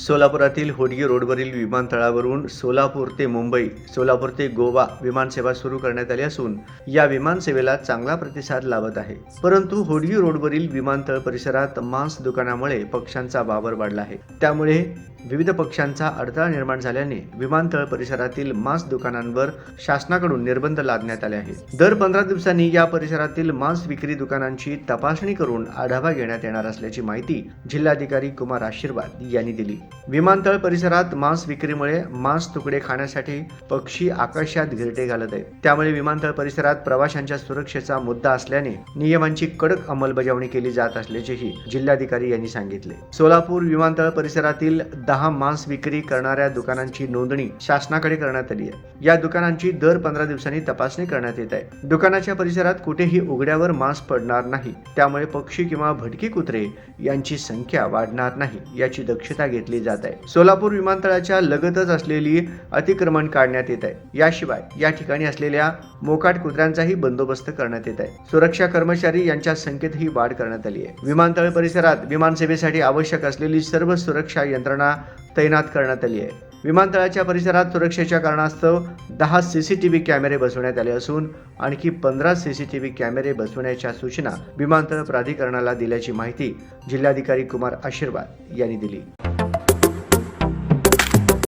सोलापुरातील होडगी रोडवरील विमानतळावरून सोलापूर ते मुंबई सोलापूर ते गोवा विमानसेवा सुरू करण्यात आली असून या विमानसेवेला चांगला प्रतिसाद लाभत आहे. परंतु होडगी रोडवरील विमानतळ परिसरात मांस दुकानामुळे पक्ष्यांचा वावर वाढला आहे. त्यामुळे विविध पक्षांचा अडथळा निर्माण झाल्याने विमानतळ परिसरातील मांस दुकानांवर शासनाकडून निर्बंध लादण्यात आले आहेत. दर पंधरा दिवसांनी या परिसरातील मांस विक्री दुकानांची तपासणी करून आढावा घेण्यात येणार असल्याची माहिती जिल्हाधिकारी कुमार आशीर्वाद यांनी दिली. विमानतळ परिसरात मांस विक्रीमुळे मांस तुकडे खाण्यासाठी पक्षी आकाशात घिरटे घालत आहेत. त्यामुळे विमानतळ परिसरात प्रवाशांच्या सुरक्षेचा मुद्दा असल्याने नियमांची कडक अंमलबजावणी केली जात असल्याचेही जिल्हाधिकारी यांनी सांगितले. सोलापूर विमानतळ परिसरातील दहा मांस विक्री करणाऱ्या दुकानांची नोंदणी शासनाकडे करण्यात आली आहे. या दुकानांची दर पंधरा दिवसांनी तपासणी करण्यात येत आहे. दुकानाच्या परिसरात कुठेही उघड्यावर मांस पडणार नाही. त्यामुळे पक्षी किंवा भटकी कुत्रे यांची संख्या वाढणार नाही याची दक्षता घेतली जाते आहे. सोलापूर विमानतळाच्या लगतच असलेली अतिक्रमण काढण्यात येत आहे. याशिवाय या ठिकाणी असलेल्या मोकाट कुत्र्यांचाही बंदोबस्त करण्यात येत आहे. सुरक्षा कर्मचारी यांच्या संख्येतही वाढ करण्यात आली आहे. विमानतळ परिसरात विमानसेवेसाठी आवश्यक असलेली सर्व सुरक्षा यंत्रणा तैनात करण्यात आली आहे. विमानतळाच्या परिसरात सुरक्षेच्या कारणास्तव दहा सीसीटीव्ही कॅमेरे बसवण्यात आले असून आणखी पंधरा सीसीटीव्ही कॅमेरे बसवण्याच्या सूचना विमानतळ प्राधिकरणाला दिल्याची माहिती जिल्हाधिकारी कुमार आशीर्वाद यांनी दिली.